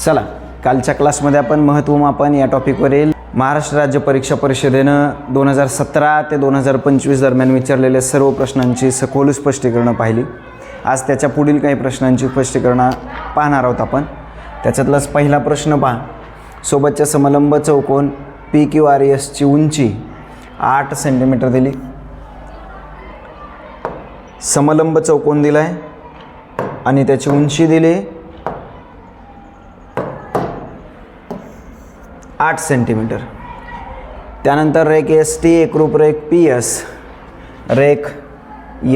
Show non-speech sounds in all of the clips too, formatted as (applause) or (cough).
चला कालच्या क्लासमध्ये आपण महत्त्वमापन या टॉपिकवरील महाराष्ट्र राज्य परीक्षा परिषदेनं दोन हजार सतरा ते दोन हजार पंचवीस दरम्यान विचारलेल्या सर्व प्रश्नांची सखोल स्पष्टीकरणं पाहिली. आज त्याच्या पुढील काही प्रश्नांची स्पष्टीकरणं पाहणार आहोत आपण. त्याच्यातलाच पहिला प्रश्न पहा. सोबतच्या समलंब चौकोन पी क्यू आर एसची उंची आठ सेंटीमीटर दिली. समलंब चौकोन दिला आहे आणि त्याची उंची दिली आठ सेंटीमीटर. त्यानंतर रेख एस टी एकरूप रेख पी एस रेख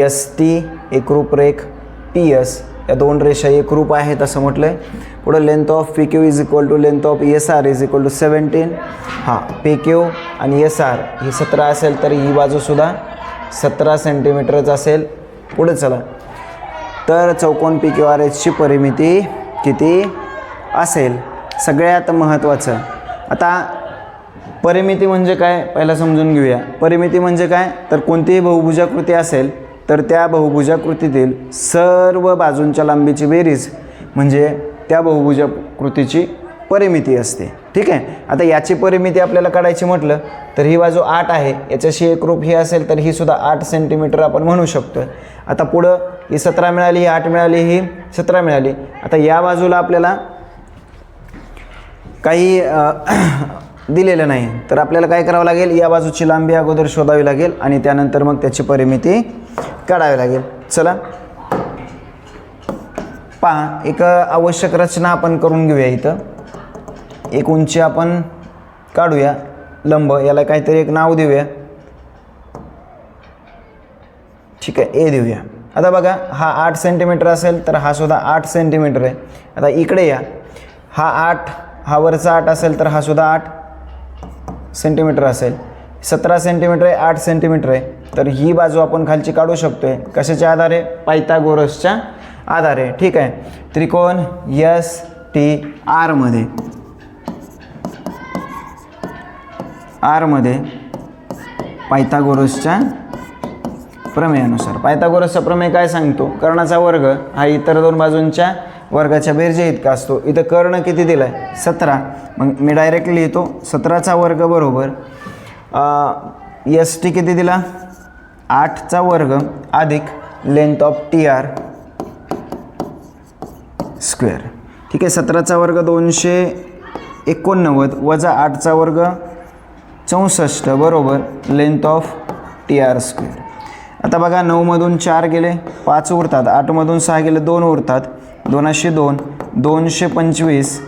एस टी एकरूप रेख पी एस या दोन रेषा एकरूप आहेत असं म्हटलं आहे पुढं length of P Q is equal to length of S R is equal to seventeen हां पी क्यू आणि एस आर ही सतरा असेल तर ही बाजूसुद्धा सतरा सेंटीमीटरच असेल. पुढे चला. तर चौकोन पी क्यू आर एचची परिमिती किती असेल? सगळ्यात महत्त्वाचं आता परिमिती म्हणजे काय? पहिला समजून घेऊया. परिमिती म्हणजे काय? तर कोणतीही बहुभुजाकृती असेल तर त्या बहुभुजाकृतीतील सर्व बाजूंच्या लांबीची बेरीज म्हणजे त्या बहुभुजाकृतीची परिमिती असते. ठीक आहे? आता याची परिमिती आपल्याला काढायची म्हटलं तर ही बाजू आठ आहे. याच्याशी एक रूप ही असेल तर ही सुद्धा आठ सेंटीमीटर आपण म्हणू शकतो. आता पुढं ही सतरा मिळाली ही आठ मिळाली ही सतरा मिळाली. आता या बाजूला आपल्याला काही (clears throat) दिलेलं नाही. तर आपल्याला काय करावं लागेल? या बाजूची लांबी अगोदर शोधावी लागेल आणि त्यानंतर मग त्याची परिमिती काढावी लागेल. चला. पहा एक आवश्यक रचना आपण करून घेऊया इथं. एक उंची आपण काढूया लंब. याला काहीतरी एक नाव देऊया. ठीक आहे ए देऊया. आता बघा हा आठ सेंटीमीटर असेल तर हा सुद्धा आठ सेंटीमीटर आहे. आता इकडे या. हा आठ हा वरचा आठ असेल तर हा सुद्धा आठ सेंटीमीटर असेल. सतरा सेंटीमीटर आहे आठ सेंटीमीटर आहे. तर ही बाजू आपण खालची काढू शकतो आहे कशाच्या आधारे? पायथागोरसच्या आधारे. ठीक आहे. त्रिकोण यस टी आरमध्ये आरमध्ये पायथागोरसच्या प्रमेयानुसार. पायथागोरसचा प्रमेय काय सांगतो? कर्णाचा वर्ग हा इतर दोन बाजूंच्या वर्गाच्या बेरजे इतका असतो. इथं कर्ण किती दिला आहे सतरा. मग मी डायरेक्ट लिहितो सतराचा वर्ग बरोबर. एस टी किती दिला? आठचा वर्ग अधिक length of T R square ठीक आहे सतराचा वर्ग दोनशे एकोणनव्वद वजा आठचा वर्ग चौसष्ट बरोबर length of T R square आता बघा नऊमधून चार गेले पाच उरतात आठमधून सहा गेले दोन उरतात. दोनशे दोन दोनशे पंचवीस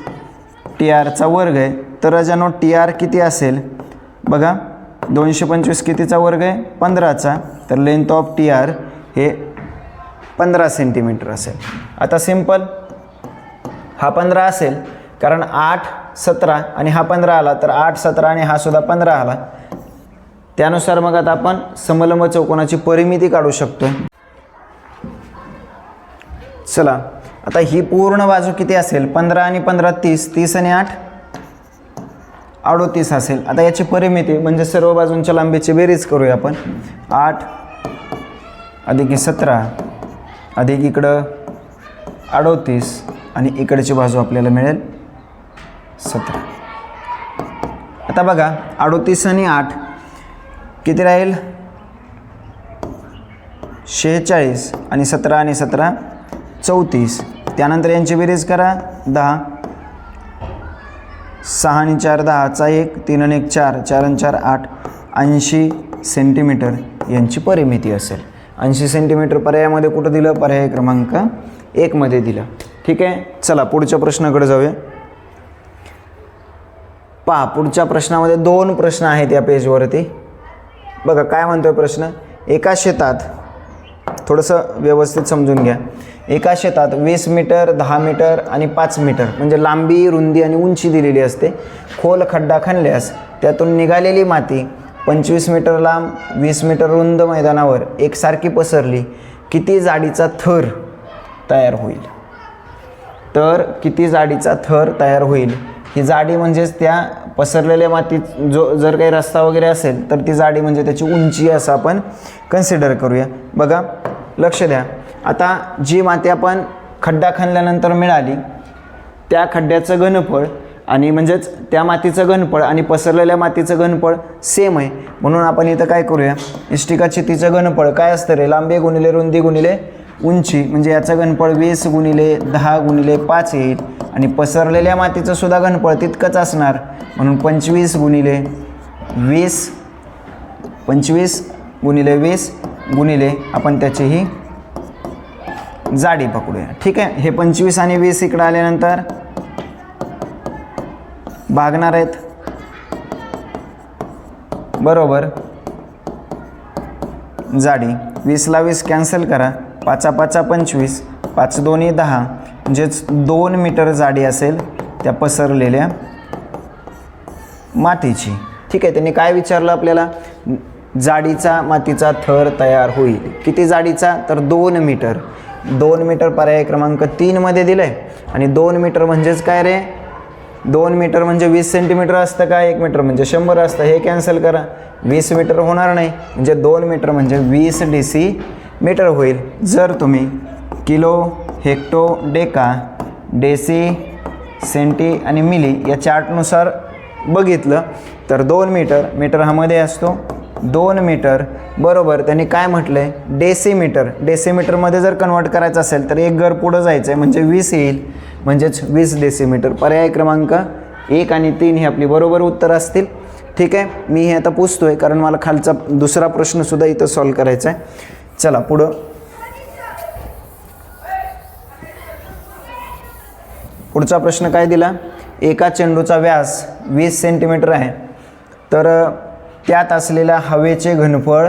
टी आरचा वर्ग आहे. तर अजानो टी आर किती असेल? बघा दोनशे पंचवीस कितीचा वर्ग आहे? पंधराचा. तर लेंथ ऑफ टी आर हे पंधरा सेंटीमीटर असेल. आता सिंपल हा पंधरा असेल कारण आठ सतरा आणि हा पंधरा आला तर आठ सतरा आणि हा सुद्धा पंधरा आला. त्यानुसार मग आता आपण समलंब चौकोनाची परिमिती काढू शकतो चला आता ही पूर्ण बाजू किती असेल? पंधरा आणि पंधरा तीस तीस आणि आठ? अडोतीस असेल. आता याची परिमिती म्हणजे सर्व बाजूंच्या लांबीची बेरीज करूया आपण. आठ अधिक सतरा अधिक इकडं अडोतीस आणि इकडची बाजू आपल्याला मिळेल सतरा. आता बघा अडोतीस आणि आठ किती राहील? शेहेचाळीस आणि सतरा आणि सतरा चौतीस. त्यानंतर यांची बेरीज करा. दहा. सहा आणि चार दहाचा एक तीन आणि एक चार. चार आणि चार आठ. ऐंशी सेंटीमीटर यांची परिमिती असेल. ऐंशी सेंटीमीटर पर्यायामध्ये कुठं दिलं? पर्याय क्रमांक एकमध्ये दिलं. ठीक आहे? चला पुढच्या प्रश्नाकडे जाऊया. पहा पुढच्या प्रश्नामध्ये दोन प्रश्न आहेत या पेजवरती बघा काय म्हणतोय प्रश्न? एका शेतात थोडंसं व्यवस्थित समजून घ्या. एका शेतात वीस मीटर दहा मीटर आणि पाच मीटर म्हणजे लांबी रुंदी आणि उंची दिलेली असते. खोल खड्डा खणल्यास त्यातून निघालेली माती पंचवीस मीटर लांब वीस मीटर रुंद मैदानावर एकसारखी पसरली किती जाडीचा थर तयार होईल? तर किती जाडीचा थर तयार होईल? ही जाडी म्हणजेच त्या पसरलेल्या मातीत जो जर काही रस्ता वगैरे असेल तर ती जाडी म्हणजे त्याची उंची असं आपण कन्सिडर करूया. बघा लक्ष द्या. आता जी माती आपण खड्डा खणल्यानंतर मिळाली त्या खड्ड्याचं घनफळ आणि म्हणजेच त्या मातीचं घनफळ आणि पसरलेल्या मातीचं घनफळ सेम आहे. म्हणून आपण इथं काय करूया? इष्टिका चितीचं घनफळ काय असतं रे? लांबी गुणिले रुंदी गुणिले उंची म्हणजे याचं घनफळ वीस गुणिले दहा गुणिले पाच येईल. आणि पसरलेल्या मातीचं सुद्धा घनफळ तितकंच असणार. म्हणून पंचवीस गुणिले वीस पंचवीस गुणिले वीस गुणिले आपण त्याचीही जाडी पकडूया. ठीक आहे? हे पंचवीस आणि वीस इकडं आल्यानंतर भागणार आहेत. बरोबर. जाडी. वीसला वीस कॅन्सल करा. पाचा पाचा पंचवीस पाच दोन्ही दहा म्हणजेच दोन मीटर जाडी असेल त्या पसरलेल्या मातीची. ठीक आहे त्यांनी काय विचारलं आपल्याला? जाडीचा मातीचा थर तयार होईल. किती जाडीचा? तर दोन मीटर. दोन मीटर पर्याय क्रमांक तीनमध्ये दिलं आहे आणि दोन मीटर म्हणजेच काय रे? दोन मीटर म्हणजे वीस सेंटीमीटर असतं का? एक मीटर म्हणजे शंभर असतं. हे कॅन्सल करा. वीस मीटर होणार नाही. म्हणजे दोन मीटर म्हणजे वीस डी सी मीटर होईल. जर तुम्ही kilo hecto deca deci centi आणि मिली या चार्टनुसार बघितलं तर दोन मीटर मीटर हा मध्ये असतो. दोन मीटर बरोबर त्यांनी काय म्हटलं आहे डेसीमीटर. डेसीमीटरमध्ये जर कन्वर्ट करायचं असेल तर एक घर पुढं जायचं आहे म्हणजे वीस येईल. म्हणजेच वीस डेसीमीटर. पर्याय क्रमांक एक आणि तीन ही आपली बरोबर उत्तर असतील. ठीक आहे मी हे आता पुसतो आहे कारण मला खालचा दुसरा प्रश्नसुद्धा इथं सॉल्व करायचा आहे चला पुढं. पुढचा प्रश्न काय दिला? एका चेंडूचा व्यास वीस सेंटीमीटर आहे. तर त्यात असलेल्या हवेचे घनफळ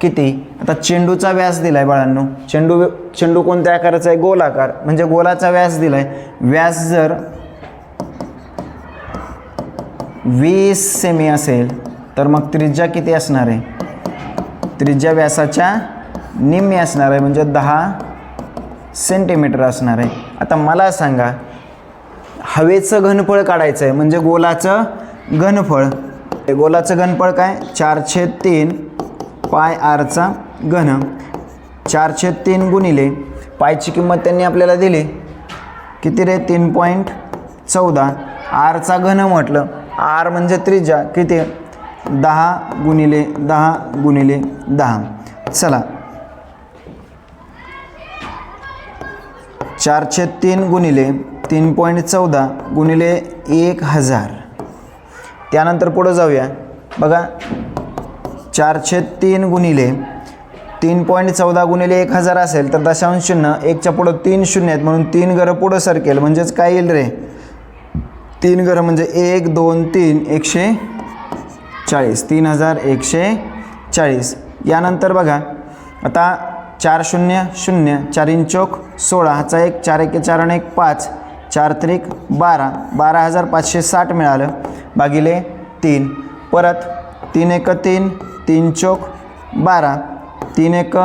किती? आता चेंडूचा व्यास दिला आहे बाळांनो. चेंडू चेंडू कोणत्या आकाराचा आहे? गोलाकार म्हणजे गोलाचा व्यास दिला आहे व्यास जर वीस सेमी असेल तर मग त्रिज्या किती असणार आहे? त्रिज्या व्यासाच्या निम्मी असणार आहे म्हणजे दहा सेंटीमीटर असणार आहे. आता मला सांगा हवेचं घनफळ काढायचं आहे म्हणजे गोलाचं घनफळ. ते गोलाचं घनफळ काय? चारशे तीन पाय आरचा घन. चारशे तीन गुणिले पायची किंमत त्यांनी आपल्याला दिली. किती रे? तीन पॉईंट चौदा. आरचा घन म्हटलं. आर म्हणजे त्रिज्या. किती? दहा गुणिले दहा गुणिले दहा. चला चारशे तीन गुणिले तीन पॉईंट चौदा गुणिले एक हजार. त्यानंतर पुढं जाऊया. बघा चारशे तीन गुणिले तीन पॉईंट चौदा गुणिले एक हजार असेल तर दशांश शून्य एकच्या पुढं तीन शून्य आहेत म्हणून तीन घरं पुढं सरकेल. म्हणजेच काय येईल रे? तीन घरं म्हणजे एक दोन तीन एकशे चाळीस. तीन हजार एकशे चाळीस. यानंतर बघा आता चार शून्य शून्य चार इंचोक सोळा ह्याचा एक चार एक चार आणि एक पाच. चार त्रिक बारा बारा हजार पाचशे साठ मिळालं. भागिले तीन. परत तीन एक तीन तीन चोक बारा. तीन एक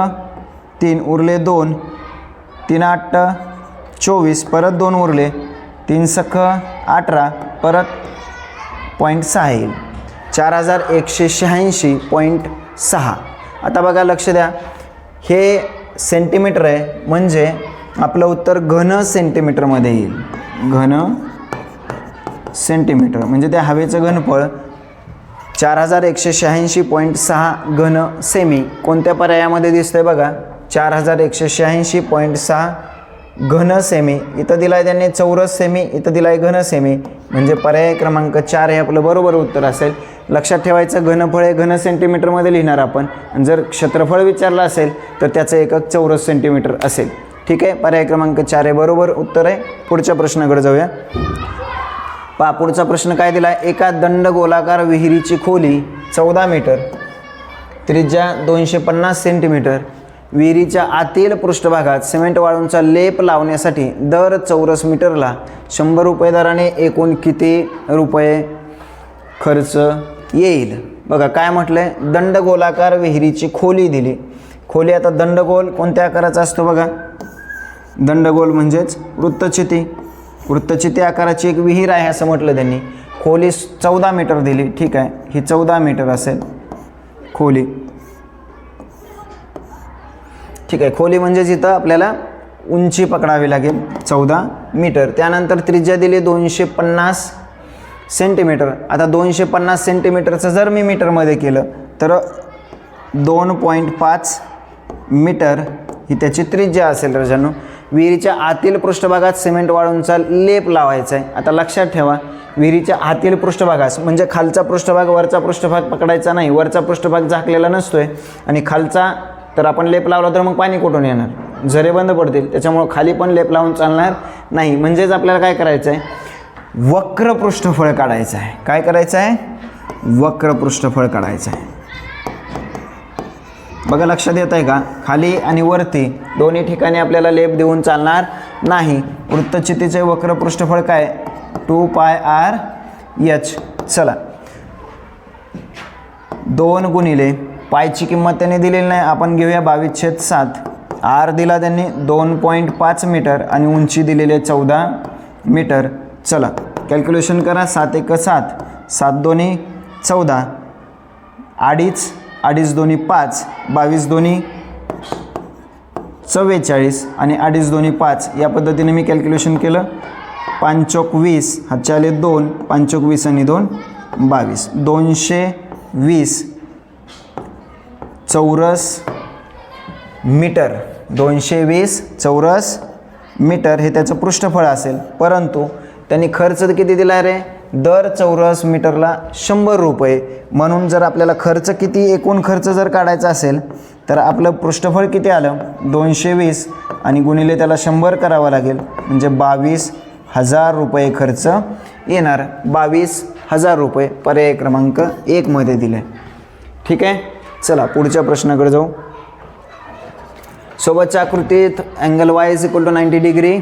तीन उरले दोन. तीन आठ चोवीस परत दोन उरले. तीन सख अठरा परत पॉईंट सहा येईल. चार हजार एकशे शहाऐंशी पॉईंट सहा. आता बघा लक्ष द्या. हे सेंटीमीटर आहे. म्हणजे आपलं उत्तर घन सेंटीमीटरमध्ये येईल. घन सेंटीमीटर म्हणजे त्या हवेचं घनफळ चार हजार एकशे शहाऐंशी पॉईंट सहा घन सेमी कोणत्या पर्यायामध्ये दिसतंय बघा? चार हजार एकशे शहाऐंशी पॉईंट सहा घन सेमी. इथं दिला आहे त्यांनी चौरस सेमी इथं दिला आहे घन सेमी. म्हणजे पर्याय क्रमांक चार हे आपलं बरोबर उत्तर असेल. लक्षात ठेवायचं घनफळ हे घन सेंटीमीटरमध्ये लिहिणार आपण. जर क्षेत्रफळ विचारलं असेल तर त्याचं एकक चौरस सेंटीमीटर असेल. ठीक आहे? पर्याय क्रमांक चार हे बरोबर उत्तर आहे. पुढच्या प्रश्नाकडे जाऊया. पा पुढचा प्रश्न काय दिला आहे एका दंडगोलाकार विहिरीची खोली चौदा मीटर त्रिज्या दोनशे पन्नास सेंटीमीटर विहिरीच्या आतील पृष्ठभागात सिमेंट वाळूंचा लेप लावण्यासाठी दर चौरस मीटरला शंभर रुपये दराने एकूण किती रुपये खर्च येईल? बघा काय म्हटलं आहे दंडगोलाकार विहिरीची खोली दिली. खोली आता दंडगोल कोणत्या आकाराचा असतो बघा? दंडगोल म्हणजेच वृत्तचिती. वृत्तचिती आकाराची एक विहीर आहे असं म्हटलं त्यांनी. खोली चौदा मीटर दिली. ठीक आहे ही चौदा मीटर असेल खोली. ठीक आहे. खोली म्हणजे जिथं आपल्याला उंची पकडावी लागेल चौदा मीटर. त्यानंतर त्रिज्या दिली दोनशे पन्नास सेंटीमीटर. आता दोनशे पन्नास सेंटीमीटरचं जर मी मीटरमध्ये केलं तर दोन पॉईंट पाच मीटर ही त्याची त्रिज्या असेल रजानू. विहिरीच्या आतील पृष्ठभागात सिमेंट वाळूंचा लेप लावायचा आहे आता लक्षात ठेवा विहिरीच्या आतील पृष्ठभागास म्हणजे खालचा पृष्ठभाग वरचा पृष्ठभाग पकडायचा नाही. वरचा पृष्ठभाग झाकलेला नसतोय आणि खालचा तर आपण लेप लावला तर मग पाणी कुठून येणार? झरे बंद पडतील. त्याच्यामुळं खाली पण लेप लावून चालणार नाही. म्हणजेच आपल्याला काय करायचं आहे वक्र पृष्ठफळ काढायचं आहे. काय करायचं आहे? वक्र पृष्ठफळ काढायचं आहे. बघा लक्षात येत आहे का? खाली आणि वरती दोन्ही ठिकाणी आपल्याला लेप देऊन चालणार नाही. वृत्तचितीचे वक्र पृष्ठफळ काय? टू पाय आर एच. चला. दोन गुणिले पायची किंमत त्यांनी दिलेली नाही. आपण घेऊया बावीस छेद सात. आर दिला त्यांनी दोन पॉईंट पाच मीटर आणि उंची दिलेली आहे चौदा मीटर. चला कॅल्क्युलेशन करा. सात एक सात. सात दोन्ही चौदा. अडीच अडीच दोन्ही पाच बावीस दोन्ही चव्वेचाळीस आणि अडीच दोन्ही पाच. या पद्धतीने मी कॅल्क्युलेशन केलं. पाचोक वीस हातचे आले दोन पाचोक वीस आणि दोन बावीस. दोनशे वीस. चौरस मीटर. दोनशे वीस चौरस मीटर हे त्याचं पृष्ठफळ असेल. परंतु त्यांनी खर्च किती दिला रे? दर चौरस मीटरला शंभर रुपये. म्हणून जर आपल्याला खर्च किती एकूण खर्च जर काढायचा असेल तर आपलं पृष्ठफळ किती आलं? दोनशे वीस आणि गुणिले त्याला शंभर करावं लागेल. म्हणजे बावीस हजार रुपये खर्च येणार. बावीस हजार रुपये पर्याय क्रमांक एकमध्ये दिले. ठीक आहे? चला पुढच्या प्रश्नाकडे जाऊ. सोबतच्या आकृतीत angle Y is equal to ninety degree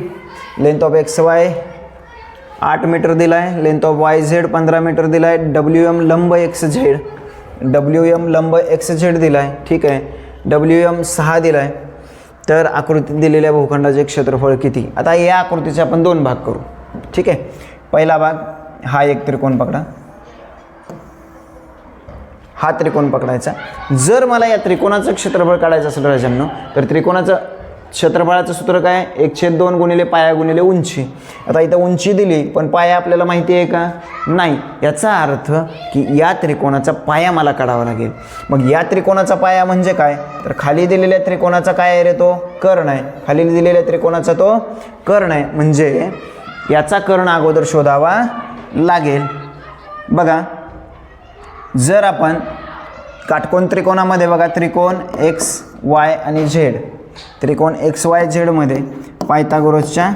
length of X Y आठ मीटर दिला आहे लेंथ ऑफ वाय झेड पंधरा मीटर दिला आहे डब्ल्यू एम लंब एक्स झेड डब्ल्यू एम लंब एक्स झेड दिला आहे ठीक आहे. डब्ल्यू एम सहा दिला आहे तर आकृतीत दिलेल्या भूखंडाचे क्षेत्रफळ किती? आता या आकृतीचे आपण दोन भाग करू ठीक आहे. पहिला भाग हा एक त्रिकोण पकडा. हा त्रिकोण पकडायचा. जर मला या त्रिकोणाचं क्षेत्रफळ काढायचं असेल राजांनो तर त्रिकोणाचं क्षेत्रफळाचं सूत्र काय? एक छेद दोन गुणिले पाया गुणिले उंची. आता इथं उंची दिली पण पाया आपल्याला माहिती आहे का? नाही. याचा अर्थ की या त्रिकोणाचा पाया मला काढावा लागेल. मग या त्रिकोणाचा पाया म्हणजे काय? तर खाली दिलेल्या त्रिकोणाचा काय आहे रे तो? कर्ण आहे. खाली दिलेल्या त्रिकोणाचा तो कर्ण आहे. म्हणजे याचा कर्ण अगोदर शोधावा लागेल. बघा जर आपण काटकोण त्रिकोणामध्ये बघा त्रिकोण एक्स वाय आणि झेड त्रिकोण एक्स वाय झेडमध्ये पायथागोरसच्या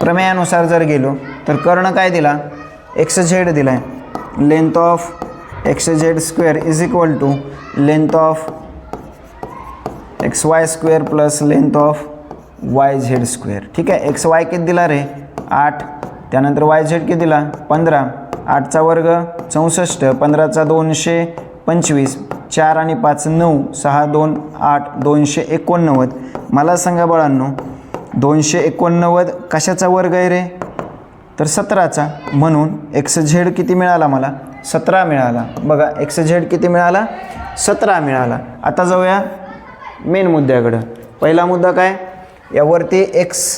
प्रमेयानुसार जर गेलो तर कर्ण काय दिला? एक्स झेड दिला आहे length of X Z square is equal to length of X Y square plus length of Y Z square ठीक आहे? एक्स वाय किती दिला रे? आठ. त्यानंतर वाय झेड किती दिला? पंधरा. आठचा वर्ग चौसष्ट पंधराचा दोनशे पंचवीस चार आणि पाच नऊ सहा दोन आठ दोनशे एकोणनव्वद. मला सांगा बाळांनो दोनशे एकोणनव्वद कशाचा वर्ग आहे रे? तर सतराचा. म्हणून एक्स झेड किती मिळाला मला? सतरा मिळाला. बघा एक्स झेड किती मिळाला? सतरा मिळाला. आता जाऊया मेन मुद्द्याकडं. पहिला मुद्दा काय? यावरती एक्स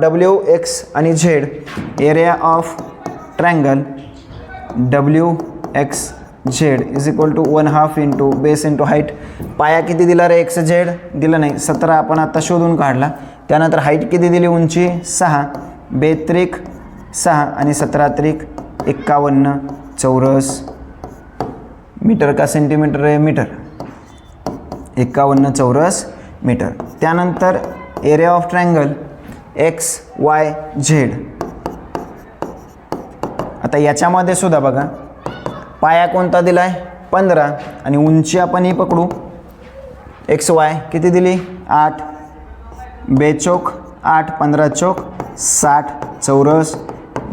डब्ल्यू एक्स आणि Z area of triangle W X Z is equal to one half into base into height पाया किती दिला रे एक्स झेड दिलं नाही. सतरा आपण आत्ता शोधून काढला. त्यानंतर हाईट किती दिली उंची? सहा. बेत्रिक सहा आणि सतरा त्रिक एक्कावन्न चौरस मीटर का सेंटीमीटर आहे? मीटर. एक्कावन्न चौरस मीटर. त्यानंतर area of triangle X Y Z आता याच्यामध्ये सुद्धा बघा. पाया कोणता दिला आहे पंधरा. आणि उंची आपण ही पकडू. एक्स वाय किती दिली? आठ. बेचोक आठ पंधरा चोक. साठ चौरस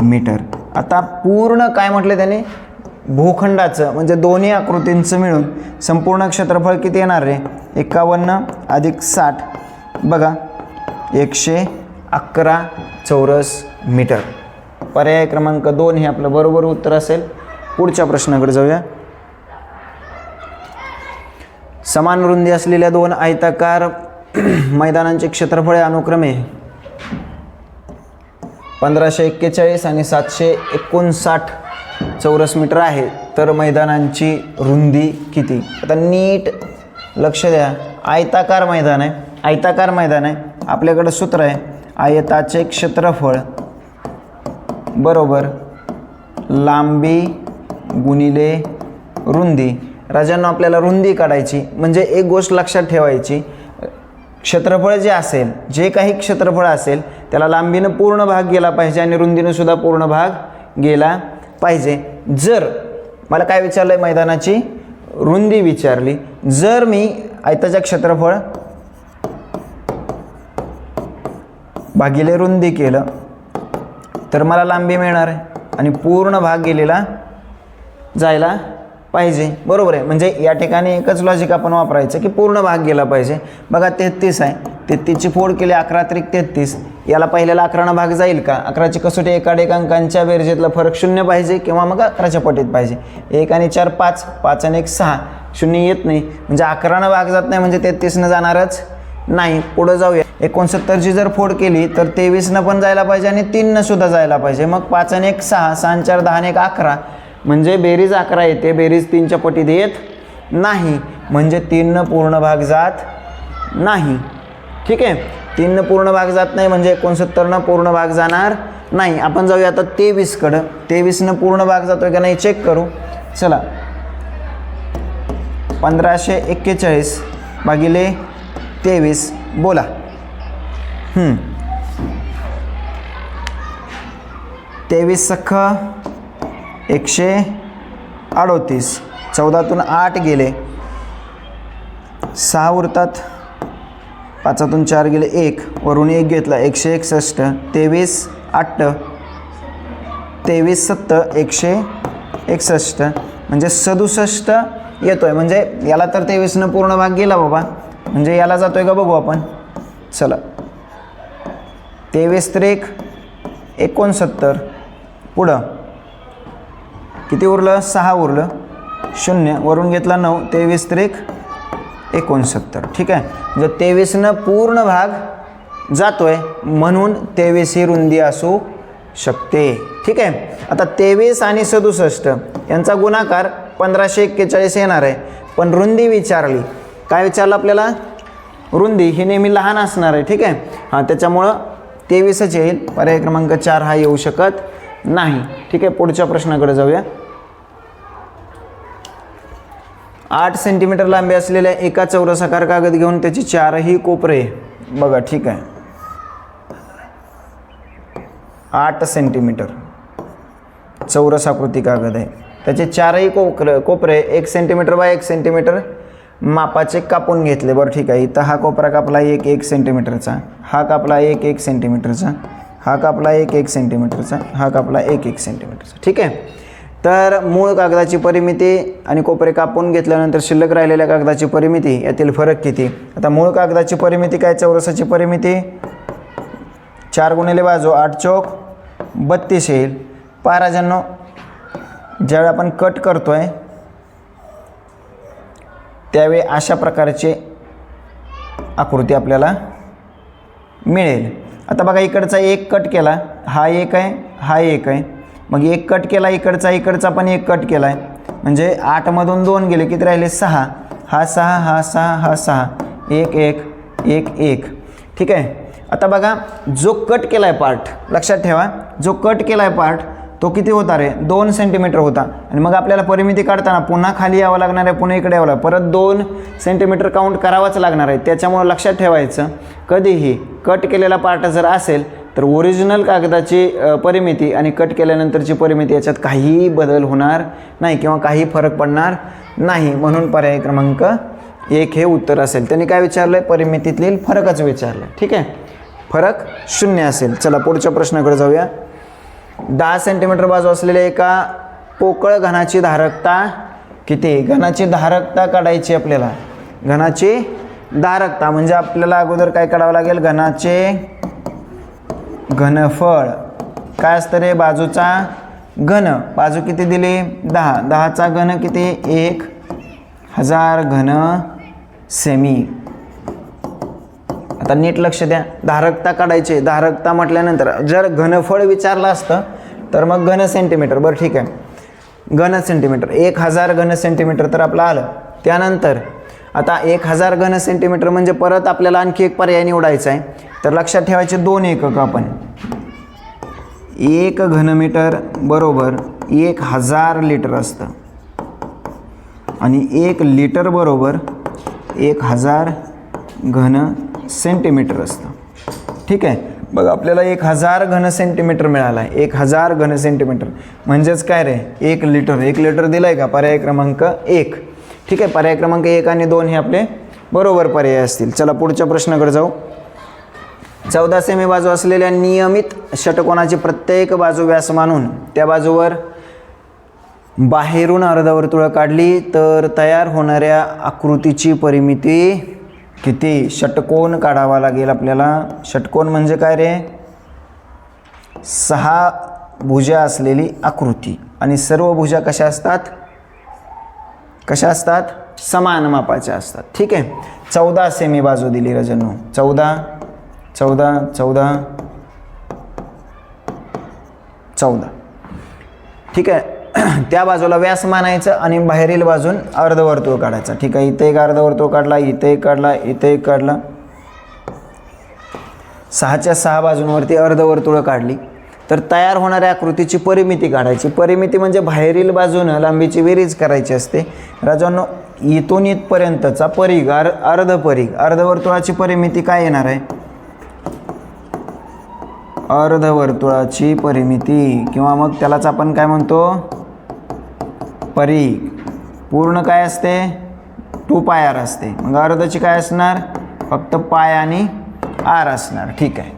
मीटर. आता पूर्ण काय म्हटलं त्याने? भूखंडाचं म्हणजे दोन्ही आकृतींचं मिळून संपूर्ण क्षेत्रफळ किती येणार रे? एकावन्न अधिक साठ. बघा. एकशे अकरा चौरस मीटर. पर्याय क्रमांक दोन हे आपलं बरोबर उत्तर असेल. पुढच्या प्रश्नाकडे जाऊया. समान रुंदी असलेल्या दोन आयताकार (clears throat) मैदानांचे क्षेत्रफळे अनुक्रमे पंधराशे एक्केचाळीस आणि सातशे एकोणसाठ चौरस मीटर आहे. तर मैदानांची रुंदी किती? आता नीट लक्ष द्या. आयताकार मैदान आहे. आयताकार मैदान आहे. आपल्याकडं सूत्र आहे. आयताचे क्षेत्रफळ बरोबर. लांबी गुणिले रुंदी. राजांना आपल्याला रुंदी काढायची म्हणजे एक गोष्ट लक्षात ठेवायची. क्षेत्रफळ जे असेल जे काही क्षेत्रफळ असेल त्याला लांबीनं पूर्ण भाग गेला पाहिजे आणि रुंदीनं सुद्धा पूर्ण भाग गेला पाहिजे. जर मला काय विचारलं आहे मैदानाची? रुंदी विचारली. जर मी आयताच्या क्षेत्रफळ भागिले रुंदी केलं तर मला लांबी मिळणार आहे. आणि पूर्ण भाग गेलेला जायला पाहिजे. बरोबर आहे. म्हणजे या ठिकाणी एकच लॉजिक आपण वापरायचं की पूर्ण भाग गेला पाहिजे. बघा तेहतीस आहे. तेहतीसची फोड केली अकरा त्रिक तेहतीस. याला पहिल्याला अकरानं भाग जाईल का? अकराची कसोटी एकाडेक अंकांच्या बेरजेतला फरक शून्य पाहिजे किंवा मग अकराच्या पटीत पाहिजे. एक आणि चार पाच पाच आणि एक सहा. शून्य येत नाही. म्हणजे अकरानं भाग जात नाही म्हणजे तेहतीसनं जाणारच नाही पुढं जाऊया. एकोणसत्तरची जर फोड केली तर तेवीसनं पण जायला पाहिजे आणि तीननं सुद्धा जायला पाहिजे. मग पाच आणि एक सहा सहा चार दहा आणि एक अकरा. म्हणजे बेरीज अकरा येते. बेरीज तीनच्या पटीत येत नाही. म्हणजे तीननं पूर्ण भाग जात नाही. ठीक आहे? तीननं पूर्ण भाग जात नाही म्हणजे एकोणसत्तरनं पूर्ण भाग जाणार नाही. आपण जाऊया आता तेवीसकडं. तेवीसनं पूर्ण भाग जातोय का नाही चेक करू. चला. पंधराशे एक्केचाळीस भागिले तेवीस. बोला. तेवीस सख्ख एकशे अडोतीस. चौदातून आठ गेले. सहा उरतात. पाचातून चार गेले एक. वरून एक घेतला एकशे एकसष्ट. तेवीस आठ. तेवीस सत्तर एकशे एकसष्ट. म्हणजे सदुसष्ट येतो आहे म्हणजे याला तर तेवीसनं पूर्ण भाग गेला बाबा. म्हणजे याला जातो आहे का बघू आपण. चला. तेवीस त्रेक एकोणसत्तर. पुढं. किती उरलं? सहा उरलं. शून्य. वरून घेतला नऊ. तेवीस त्रेक एकोणसत्तर. ठीक आहे? म्हणजे तेवीसनं पूर्ण भाग जातोय. म्हणून तेवीस ही रुंदी असू शकते. ठीक आहे? आता तेवीस आणि सदुसष्ट यांचा गुणाकार पंधराशे एक्केचाळीस येणार आहे. पण रुंदी विचारली. काय विचारलं आपल्याला? रुंदी ही नेहमी लहान असणार आहे ठीक आहे? हां त्याच्यामुळं तेवीसच येईल. पर्याय क्रमांक चार हा येऊ शकत नाही. ठीक आहे पुढच्या प्रश्नाकडे जाऊया. आठ सेंटीमीटर लांबी असलेल्या एका चौरसाकार कागद घेऊन त्याची चारही कोपरे. बघा ठीक आहे. आठ सेंटीमीटर चौरस आकृती कागद आहे. त्याचे चारही कोकर कोपरे एक सेंटीमीटर बाय एक सेंटीमीटर मापाचे कापून घेतले. बरं ठीक आहे. इथं हा कोपरा कापला एक एक सेंटीमीटरचा हा कापला एक एक सेंटीमीटरचा हा कापला एक एक सेंटीमीटरचा हा कापला एक एक सेंटीमीटरचा ठीक आहे? तर मूळ कागदाची परिमिती आणि कोपरे कापून घेतल्यानंतर शिल्लक राहिलेल्या कागदाची परिमिती यातील फरक किती? आता मूळ कागदाची परिमिती काय? चौरसाची परिमिती? चार गुणिले बाजू आठ चौक. बत्तीस येईल. पाराजांनो ज्यावेळी आपण कट करतो आहे त्यावेळी अशा प्रकारचे आकृती आपल्याला मिळेल. आता बघा इकडचा एक कट केला. हा एक आहे हा एक आहे. मग एक कट केला इकडचा इकडचा पण एक कट केला आहे म्हणजे आठमधून दोन गेले किती राहिले? सहा. हा सहा हा सहा हा सहा. एक एक एक एक. ठीक आहे? आता बघा जो कट केला आहे पार्ट लक्षात ठेवा जो कट केला आहे पार्ट तो किती होता रे? दोन सेंटीमीटर होता. आणि मग आपल्याला परिमिती काढताना पुन्हा खाली यावं लागणार आहे पुन्हा इकडे यावं लागणार परत दोन सेंटीमीटर काउंट करावाच लागणार आहे. त्याच्यामुळं लक्षात ठेवायचं कधीही कट केलेला पार्ट जर असेल तर ओरिजिनल कागदाची परिमिती आणि कट केल्यानंतरची परिमिती याच्यात काहीही बदल होणार नाही किंवा काही फरक पडणार नाही. म्हणून पर्याय क्रमांक एक हे उत्तर असेल. त्यांनी काय विचारलं आहे परिमितीतील फरकच विचारलं ठीक आहे? फरक शून्य असेल. चला पुढच्या प्रश्नाकडे जाऊया. दहा सेंटीमीटर बाजू असलेल्या एका पोकळ घनाची धारकता किती? घनाची धारकता काढायची आपल्याला. घनाची धारकता म्हणजे आपल्याला अगोदर काय काढावं लागेल? घनाचे घनफळ. काय असतं रे बाजूचा? घन. बाजू किती दिली? दहा. दहाचा घन किती? एक हजार घन सेमी आता नीट लक्ष द्या. धारकता काढायची धारकता म्हटल्यानंतर जर घनफळ विचारलं असतं तर मग घन सेंटीमीटर बरं ठीक आहे. घन सेंटीमीटर एक हजार घन सेंटीमीटर तर आपलं आलं. त्यानंतर आता एक हजार घन सेंटीमीटर म्हणजे परत आपल्याला आणखी एक पर्याय निवडायचा आहे. तर लक्षात ठेवायचे दोन एकक आपण. एक घनमीटर बरोबर एक हजार लिटर असतं. आणि एक लिटर बरोबर एक हजार घन सेंटीमीटर असतं. ठीक आहे? बघ आपल्याला एक हजार घन सेंटीमीटर मिळाला. आहे एक हजार घन सेंटीमीटर. म्हणजेच काय रे? एक लिटर. एक लिटर दिलं आहे का? पर्याय क्रमांक एक. ठीक आहे? पर्याय क्रमांक एक आणि दोन हे आपले बरोबर पर्याय असतील. चला पुढच्या प्रश्नाकडे जाऊ. चौदा सेमी बाजू असलेल्या नियमित षटकोनाची प्रत्येक बाजू व्यास मानून त्या बाजूवर बाहेरून अर्धवर्तुळ काढली तर तयार होणाऱ्या आकृतीची परिमिती किती षटकोन काढावा लागेल आपल्याला? षटकोन म्हणजे काय रे? सहा भुजा असलेली आकृती. आणि सर्व भुजा कशा असतात? कशा असतात? समान मापाच्या असतात. ठीक आहे? चौदा सेमी बाजू दिली रजनू. चौदा चौदा चौदा चौदा. ठीक आहे? (clears throat) त्या बाजूला व्यास मानायचं आणि बाहेरील बाजून अर्धवर्तुळ काढायचं. ठीक आहे इथे एक अर्धवर्तुळ काढला इथे एक काढला इथे एक काढला. सहाच्या सहा बाजूंवरती अर्धवर्तुळं काढली. तर तयार होणाऱ्या आकृतीची परिमिती काढायची. परिमिती म्हणजे बाहेरील बाजूनं लांबीची बेरीज करायची असते. राजांनो इथून इथपर्यंतचा परिघ अर् अर्ध परिघ अर्धवर्तुळाची परिमिती काय येणार आहे? अर्धवर्तुळाची परिमिती. किंवा मग त्यालाच आपण काय म्हणतो? परीघ पूर्ण काय असते? टू पाय आर असते. मग अर्धची काय असणार? फक्त पाय आणि आर असणार. ठीक आहे.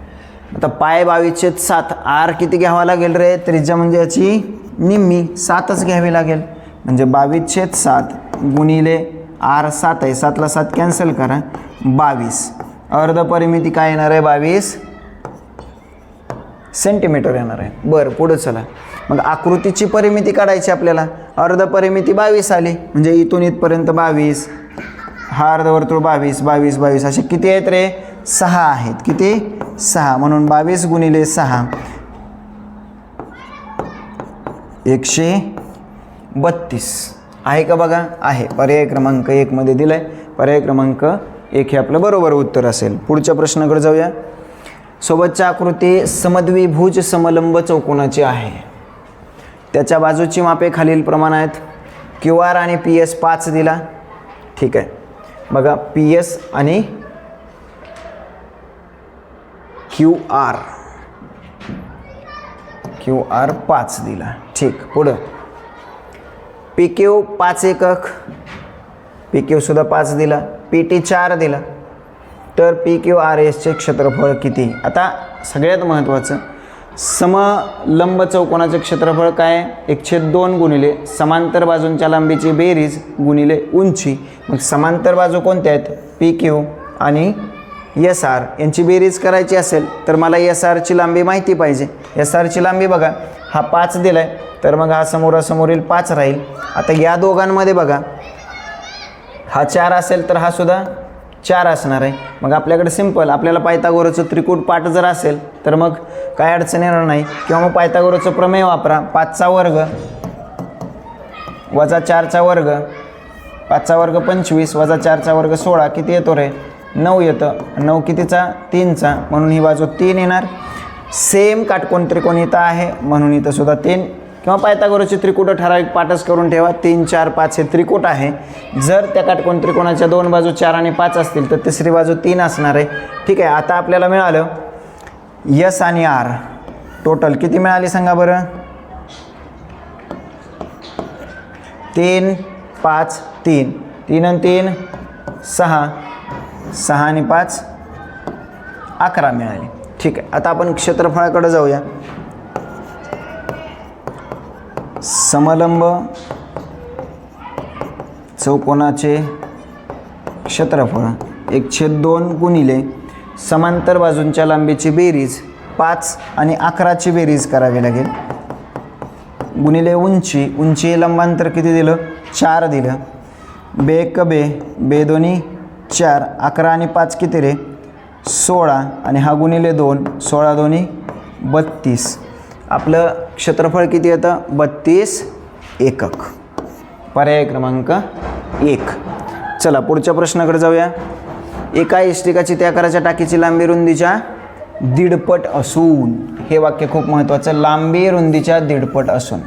आता पाय बावीसशे सात. आर किती घ्यावा लागेल रे? त्रिज्या म्हणजे याची निम्मी सातच घ्यावी लागेल. म्हणजे बावीसशे सात गुणिले आर सात आहे. सातला सात कॅन्सल करा. बावीस. अर्ध परिमिती काय येणार आहे? बावीस. सेंटीमीटर येणार आहे. बरं पुढं चला. मग आकृतीची परिमिती काढायची आपल्याला. अर्ध परिमिती बावीस आली म्हणजे इथून इथपर्यंत बावीस. हा अर्धवर्तुळ बावीस बावीस बावीस असे किती आहेत रे? सहा आहेत. किती? सहा. म्हणून बावीस गुणिले सहा. एकशे बत्तीस. आहे का बघा? आहे. पर्याय क्रमांक एकमध्ये दिलं आहे पर्याय क्रमांक एक हे आपलं बरोबर उत्तर असेल. पुढच्या प्रश्नाकडे जाऊया. सोबतच्या आकृती समद्विभुज समलंब चौकोनाची आहे. त्याच्या बाजूची मापे खालील प्रमाण आहेत. क्यू आर आणि पी एस पाच दिला. ठीक आहे. बघा पी एस आणि क्यू आर. क्यू आर पाच दिला. ठीक पुढं. पी क्यू पाच एकक. पी क्यूसुद्धा पाच दिला. पी टी चार दिला. तर पी क्यू आर एसचे क्षेत्रफळ किती? आता सगळ्यात महत्त्वाचं समलंब चौकोनाचे क्षेत्रफळ काय? एकशे दोन गुणिले समांतर बाजूंच्या लांबीची बेरीज गुणिले उंची. मग समांतर बाजू कोणत्या आहेत? P Q. आणि एस आर. यांची बेरीज करायची असेल तर मला एस आरची लांबी माहिती पाहिजे. एस आरची लांबी बघा हा पाच दिला आहे तर मग हा समोरासमोरील पाच राहील. आता या दोघांमध्ये बघा हा चार असेल तर हा सुद्धा चार असणार आहे. मग आपल्याकडे सिंपल आपल्याला पायथागोरचं त्रिकूट पाठ जर असेल तर मग काय अडचण येणार नाही. किंवा मग पायथागोरचं प्रमेय वापरा पाचचा वर्ग वजा चारचा वर्ग पाचचा वर्ग पंचवीस वजा चारचा वर्ग सोळा किती येतो रे? नऊ येतं. नऊ कितीचा? तीनचा. म्हणून ही बाजू तीन येणार. सेम काटकोण त्रिकोण इथं आहे म्हणून इथं सुद्धा तीन किंवा पायथागोरसचे त्रिकुट ठराविक पाठच करून ठेवा. तीन चार पाच हे त्रिकूट आहे. जर त्या काटकोण त्रिकोणाच्या दोन बाजू चार आणि पाच असतील तर तिसरी बाजू तीन असणार आहे. ठीक आहे आता आपल्याला मिळालं यस आणि आर. टोटल किती मिळाली सांगा बरं? तीन पाच तीन. तीन आणि तीन सहा. सहा आणि पाच अकरा मिळाली. ठीक आहे आता आपण क्षेत्रफळाकडे जाऊया. समलंब चौकोनाचे क्षेत्रफळ एकशे दोन गुणिले समांतर बाजूंच्या लांबीची बेरीज पाच आणि अकराची बेरीज करावी लागेल. गुणिले उंची उंची लंबांतर किती दिलं? चार दिलं. बे क बे बे दोन्ही चार अकरा आणि पाच किती रे? सोळा आणि हा गुणिले दोन सोळा दोन्ही बत्तीस. आपलं क्षेत्रफळ किती येतं? बत्तीस एकक. पर्याय क्रमांक एक. चला पुढच्या प्रश्नाकडे जाऊया. एका इष्टिकाची त्या आकाराच्या टाकीची लांबी रुंदीच्या दीडपट असून हे वाक्य खूप महत्त्वाचं लांबी रुंदीच्या दीडपट असून.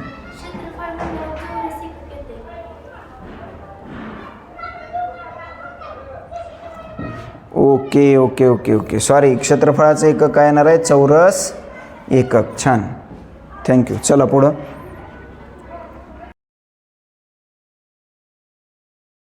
Okay okay okay okay. Sorry क्षेत्रफळाचं एकक काय येणार आहे? चौरस एकक. छान. थँक्यू. चला पुढं.